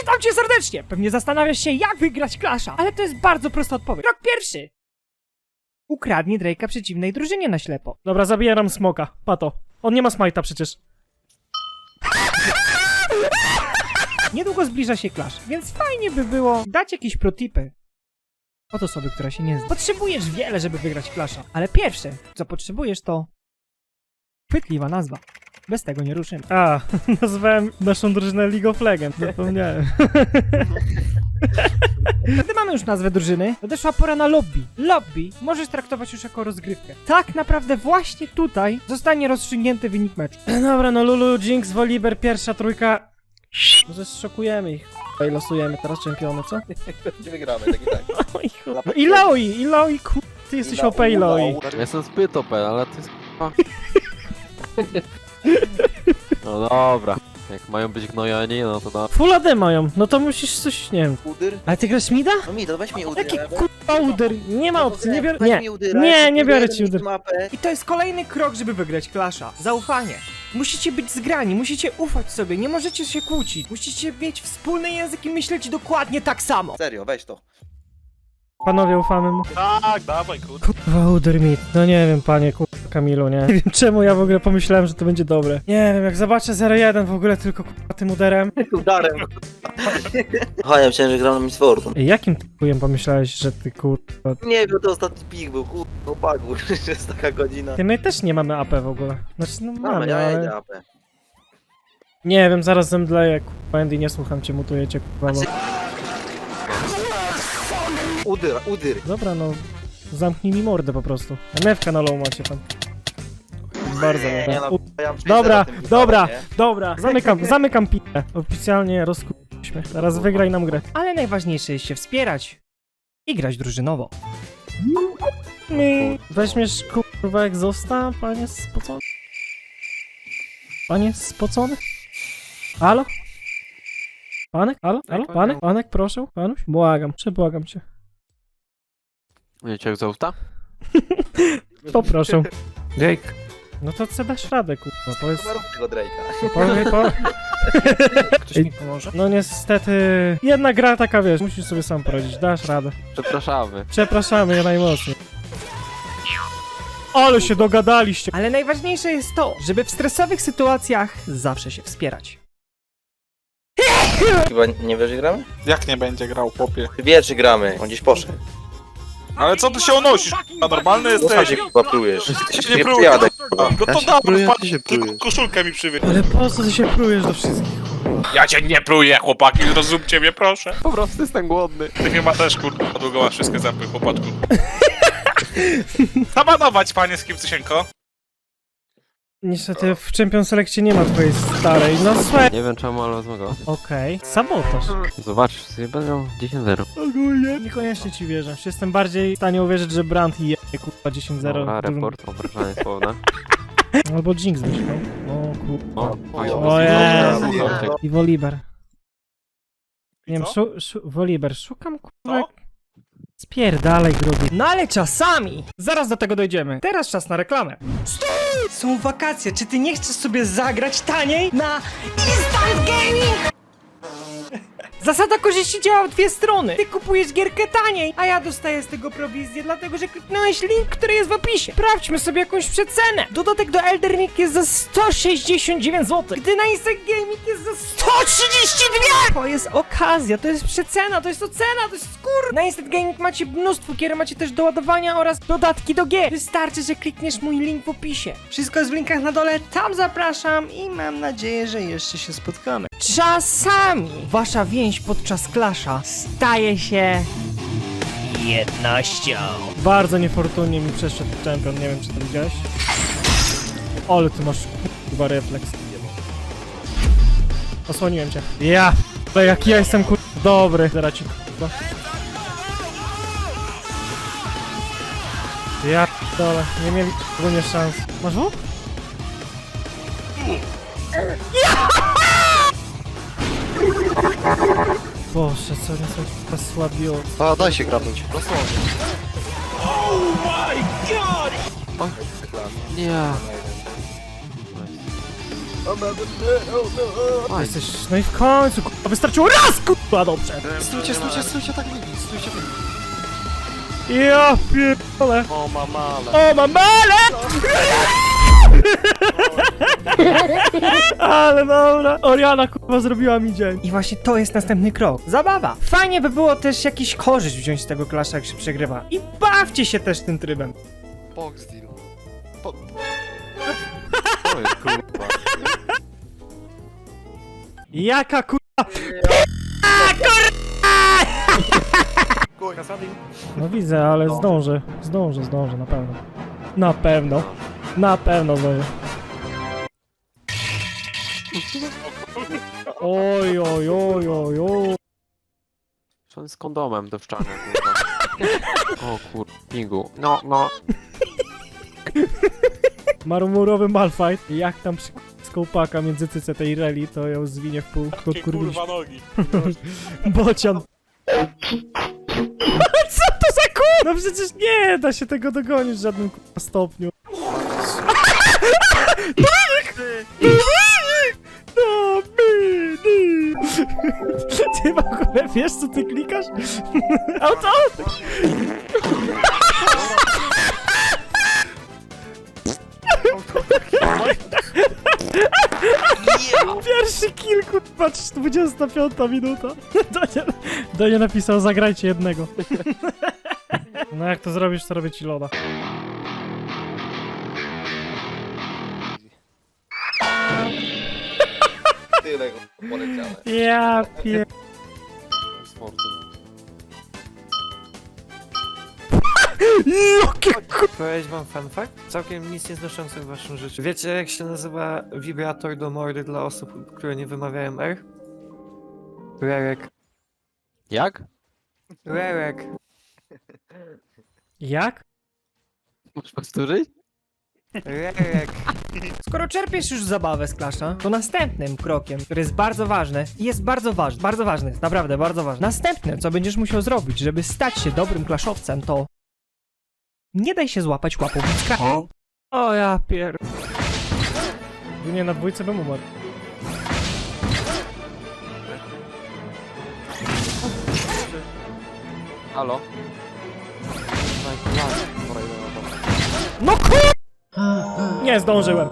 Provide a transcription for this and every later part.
Witam cię serdecznie! Pewnie zastanawiasz się, jak wygrać Clasha, ale to jest bardzo prosta odpowiedź. Krok pierwszy! Ukradnij Drake'a przeciwnej drużynie na ślepo. Dobra, zabieram smoka. Pato. On nie ma smajta przecież. Niedługo zbliża się Clash, więc fajnie by było dać jakieś protipy od osoby, która się nie zna. Potrzebujesz wiele, żeby wygrać Clasha, ale pierwsze, co potrzebujesz to... chwytliwa nazwa. Bez tego nie ruszymy. A, nazwałem naszą drużynę League of Legends. Zapomniałem. Gdy mamy już nazwę drużyny, nadeszła pora na lobby. Lobby możesz traktować już jako rozgrywkę. Tak naprawdę właśnie tutaj zostanie rozstrzygnięty wynik meczu. Dobra, no Lulu, Jinx, Volibear, pierwsza trójka. Może szokujemy ich. k***a, I losujemy teraz czempiony, co? Gdzie wygramy, tak i tak. Oj, chuj. No, Ilaoi, Ilaoi, ku... Ty jesteś OP, Ilaoi. Jestem zbyt OP, ale to jest k***a. No dobra. Jak mają być gnojani, no to da. Full AD mają, no to musisz coś, nie wiem. Udyr? Ale ty grasz mida? No mi, to weź mi udyr. Jaki kurwa uder? Nie ma opcji, nie biorę... Weź Nie. mi udyra, Nie, ja nie biorę ci udyr. mapę. I to jest kolejny krok, żeby wygrać Clasha. Zaufanie. Musicie być zgrani, musicie ufać sobie, nie możecie się kłócić. Musicie mieć wspólny język i myśleć dokładnie tak samo. Serio, weź to. Panowie, ufamy mu. Tak, dawaj, kurde. Kurwa, uder mi. No nie wiem, panie kurwa Kamilu, nie? Nie wiem czemu ja w ogóle pomyślałem, że to będzie dobre. Nie wiem, jak zobaczę 0-1 w ogóle tylko kurwa tym uderem. Udarem. Aha, ja myślałem, że gram na Miss Fortune. Ej, Jakim chujem pomyślałeś, że ty kurwa... Nie wiem, to ostatni pik był, kurwa, opagu, że jest taka godzina. Ty, my też nie mamy AP w ogóle. Znaczy, no Mamy, mamy, ja ale... jedę AP. Nie wiem, zaraz zemdleję, kurwa, Andy, nie słucham cię, mutujecie, kurwa, bo... Udyr, udyr. Dobra, no... Zamknij mi mordę po prostu. MF-ka na low macie tam. Bardzo Nie, dobra. no, ja Dobra, 4-0 tym dobra, nie? dobra, zamykam, zamykam pitę. Oficjalnie rozkuliśmy. Teraz wygraj nam grę. Ale najważniejsze jest się wspierać i grać drużynowo. Mi. Weźmiesz kurwa jak zosta, panie spocony? Panie spocony? Halo? Panek? Halo? Halo? Panek? Panek, proszę? Panuś? Błagam, przebłagam cię. Wiecie jak zausta? Poproszę. Jake. No to co dasz radę, kurwa, to jest... Chyba rób tego Drake'a. Po, po... Ktoś mi pomoże? No niestety... Jedna gra taka, wiesz, musisz sobie sam poradzić, dasz radę. Przepraszamy. Przepraszamy je najmocniej. Ale się dogadaliście. Ale najważniejsze jest to, żeby w stresowych sytuacjach zawsze się wspierać. Chyba nie wiesz, że gramy? Jak nie będzie grał, chłopie? Ty wiesz, że gramy, on gdzieś poszedł. Ale co ty się unosisz? A normalny No jesteś? się chyba plujesz. Ty się Nie nie prujesz. przyjadę. No to dawaj, pan, tylko koszulkę mi przywieź. Ale po co ty się prujesz do wszystkich? Ja cię nie pruję, chłopaki, zrozumcie mnie, proszę. Po prostu jestem głodny. Ty chyba też, kurwa, długo masz wszystkie zapy, chłopaczku. Zabanować, panie Skipcysieńko. Niestety w Champion Selectie nie ma twojej starej. No słuchaj. Nie wiem czemu, ale zmagał. Okej. Sabotaż. Zobacz, sobie będą 10-0. Ogólnie. Niekoniecznie ci wierzę. Jestem bardziej w stanie uwierzyć, że Brand je kurwa 10-0. Dobra, report, obrażanie słowne. Albo Jinx byś miał. O kurwa. O, O Jezu. Słuchajcie, I Volibear. Nie wiem, szu, szu, Volibear. Szukam kurwa. Spierdalaj gruby. No ale czasami! Zaraz do tego dojdziemy. Teraz czas na reklamę. Stój! Są wakacje, czy ty nie chcesz sobie zagrać taniej na Instant Gaming? Zasada korzyści działa w dwie strony. Ty kupujesz gierkę taniej, a ja dostaję z tego prowizję, dlatego że kliknąłeś link, który jest w opisie. Sprawdźmy sobie jakąś przecenę. Dodatek do Elder Ring jest za 169 zł, gdy na Instant Gaming jest za 132! To jest okazja, to jest przecena, to jest ocena, to jest skór! Na Instant Gaming macie mnóstwo gier, macie też doładowania oraz dodatki do gier. Wystarczy, że klikniesz mój link w opisie. Wszystko jest w linkach na dole, tam zapraszam i mam nadzieję, że jeszcze się spotkamy. Czasami wasza więź podczas klasza staje się jednością. Bardzo niefortunnie mi przeszedł Champion, nie wiem czy to widziałeś. Ale ty masz kurwa refleks. Osłoniłem cię. Ja! To jak ja jestem kur... dobry. Zaraz ci kurwa. Ja dole, nie mieli ogólnie szans. Masz łuk? Boże, co oni są chyba słabiutcy. A, daj się grabnąć. Nie. A, jesteś... No i w końcu, kurwa, wystarczyło raz, kurwa, dobrze. Stójcie, stójcie, stójcie tak linii, stójcie tak linii. Ja pierdolę. O mamale. O, mamale! Ale dobra. Oriana, kurwa, zrobiła mi dzień. I właśnie to jest następny krok. Zabawa. Fajnie by było też jakiś korzyść wziąć z tego klasza, jak się przegrywa. I bawcie się też tym trybem. Box deal. Po, To jest kurwa. Jaka kurwa... No widzę, ale zdążę. Zdążę, zdążę, na pewno. Na pewno. Na pewno zdążę. Oj, oj, oj, oj, oj. Czy on jest kondomem do wszczania, kurwa. O kur... Pingu. No, no. Marmurowy Malfight. Jak tam przy skołpaka między cyce tej reli, to ją zwinie w pół. Kto kurwić. nogi. Bocian. Co to za kur... No przecież nie da się tego dogonić w żadnym kurwa stopniu. Ty w ogóle wiesz co ty klikasz? Auto! Pierwszy kill, kurwa, 25 minuta. Donia, Donia napisał, zagrajcie jednego. No jak to zrobisz, to robię ci loda. Ja pier... Z Fortune. Jakie Powiedzieć wam fun fact? Całkiem nic nie znoszący w waszym życiu. Wiecie jak się nazywa wibrator do mordy dla osób, które nie wymawiają R? Rerek. Jak? Rerek. Jak? Możesz powtórzyć? Rerek. Skoro czerpiesz już zabawę z klasza, to następnym krokiem, który jest bardzo ważny, jest bardzo ważny, bardzo ważny, naprawdę bardzo ważny. Następne, co będziesz musiał zrobić, żeby stać się dobrym klaszowcem, to nie daj się złapać łapą w skra- O ja pier... Nie, na dwójce bym umarł. Halo? No kur... Nie zdążyłem.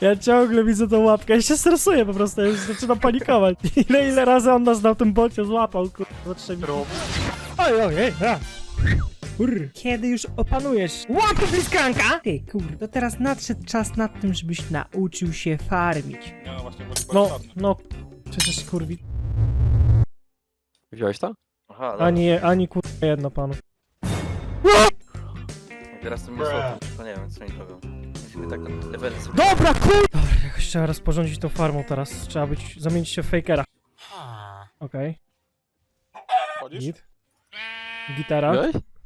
Ja ciągle widzę tą łapkę, ja się stresuję po prostu, ja już zaczynam panikować. Ile, ile razy on nas na tym bocie złapał, kurwa, za trzy minuty. Oj, oj, ej, a. Kur. Kiedy już opanujesz łapę bliskanka, ty kurde, to teraz nadszedł czas nad tym, żebyś nauczył się farmić. No właśnie, bo No, no, przecież kurwi, Wziąłeś to? Aha, dobra. ani, ani kurwa jedno panu. Teraz to mi słabo, to nie wiem, co mi. Musimy tak level sobie... Dobra, kur... Dobra, jakoś trzeba rozporządzić tą farmą teraz, trzeba być, zamienić się w fakera. Okej, Chodzisz? git. Gitara.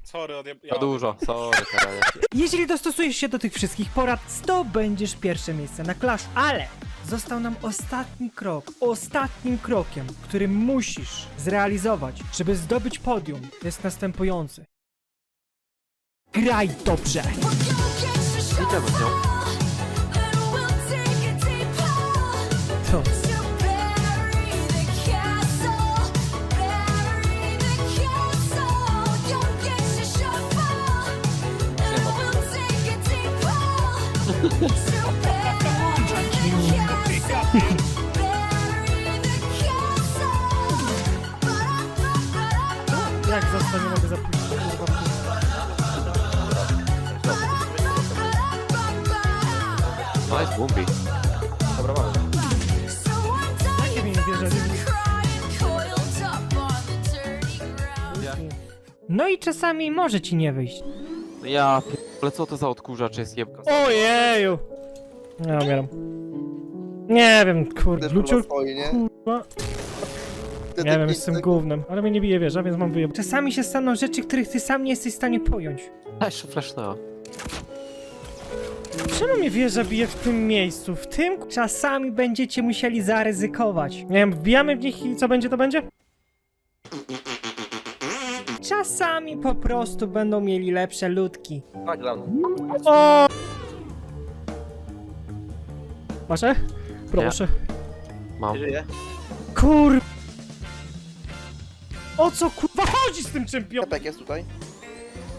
Sorry, odjeb... Za dużo, sorry, karanie. Jeśli dostosujesz się do tych wszystkich porad, zdobędziesz pierwsze miejsce na Clash. Ale został nam ostatni krok, ostatnim krokiem, który musisz zrealizować, żeby zdobyć podium, jest następujący. Graj dobrze! Nią. To. Jak został, nie mogę zapuścić, Bumbi. Dobra, mamy. Wierzę, nie wiem. No i czasami może ci nie wyjść. Ja ale co to za odkurzacz jest jeb... Ojeju! Ja umieram. Nie wiem, kurde, Luciu, stoi, nie? kurwa. Nie wiem, jestem głównym, ale mnie nie bije wieża, więc mam wyjeb... Czasami się staną rzeczy, których ty sam nie jesteś w stanie pojąć. Flash, flashnęła. Czemu mnie wieża bije w tym miejscu? W tym? Czasami będziecie musieli zaryzykować. Nie wiem, wbijamy w nich i co będzie, to będzie? Czasami po prostu będą mieli lepsze ludki. Tak, dla mnie. O! Masz E? Proszę. Mam. Żyje? Kur... O co kurwa chodzi z tym czempionem? Tepek jest tutaj.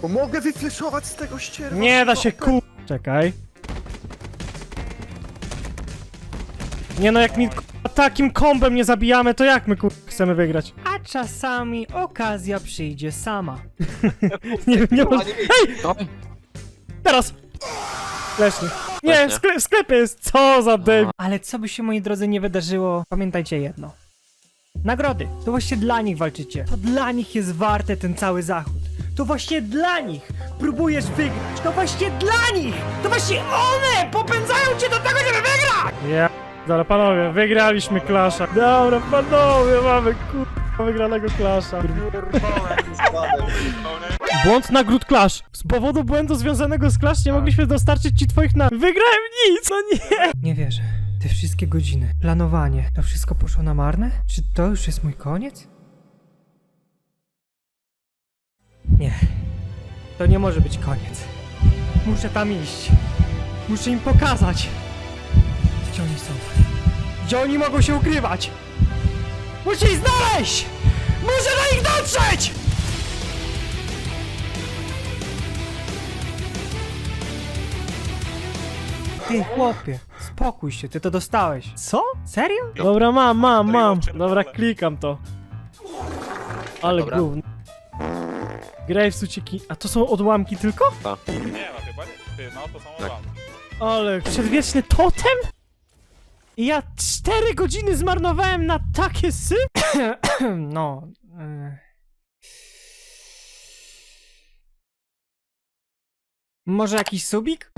Bo mogę wyfleszować z tego ścierwa. Nie da się ku... Czekaj. Nie no, jak mi takim kombem nie zabijamy, to jak my kur... chcemy wygrać? A czasami okazja przyjdzie sama. Nie, nie może... Oj, Teraz! Leszny. Nie, w, Leśnie. sklep, w sklepie jest. Co za debil. Ale co by się, moi drodzy, nie wydarzyło, pamiętajcie jedno. Nagrody. To właśnie dla nich walczycie. To dla nich jest warte ten cały zachód. To właśnie dla nich próbujesz wygrać. To właśnie dla nich! To właśnie one popędzają cię do tego, żeby wygrać! Ja... Dobra, panowie, wygraliśmy klasza. Dobra, panowie, mamy kurwa wygranego klasza. Błąd nagród Clash. Z powodu błędu związanego z Clash nie mogliśmy dostarczyć ci twoich na... Wygrałem nic, no nie! Nie wierzę. Te wszystkie godziny, planowanie, to wszystko poszło na marne? Czy to już jest mój koniec? Nie. To nie może być koniec. Muszę tam iść. Muszę im pokazać. Gdzie oni są? Gdzie oni mogą się ukrywać? Muszę ich znaleźć! Muszę do nich dotrzeć! Ty chłopie, spokój się, ty to dostałeś. Co? Serio? Dobra, mam, mam, mam. Dobra, klikam to. Ale Dobra. gówno. Graves ucieki... A to są odłamki tylko? Nie no, chyba nie. Ty, no to są Tak. wam. Ale... Przedwieczny totem? I ja cztery godziny zmarnowałem na takie sy? No. y. Może jakiś subik?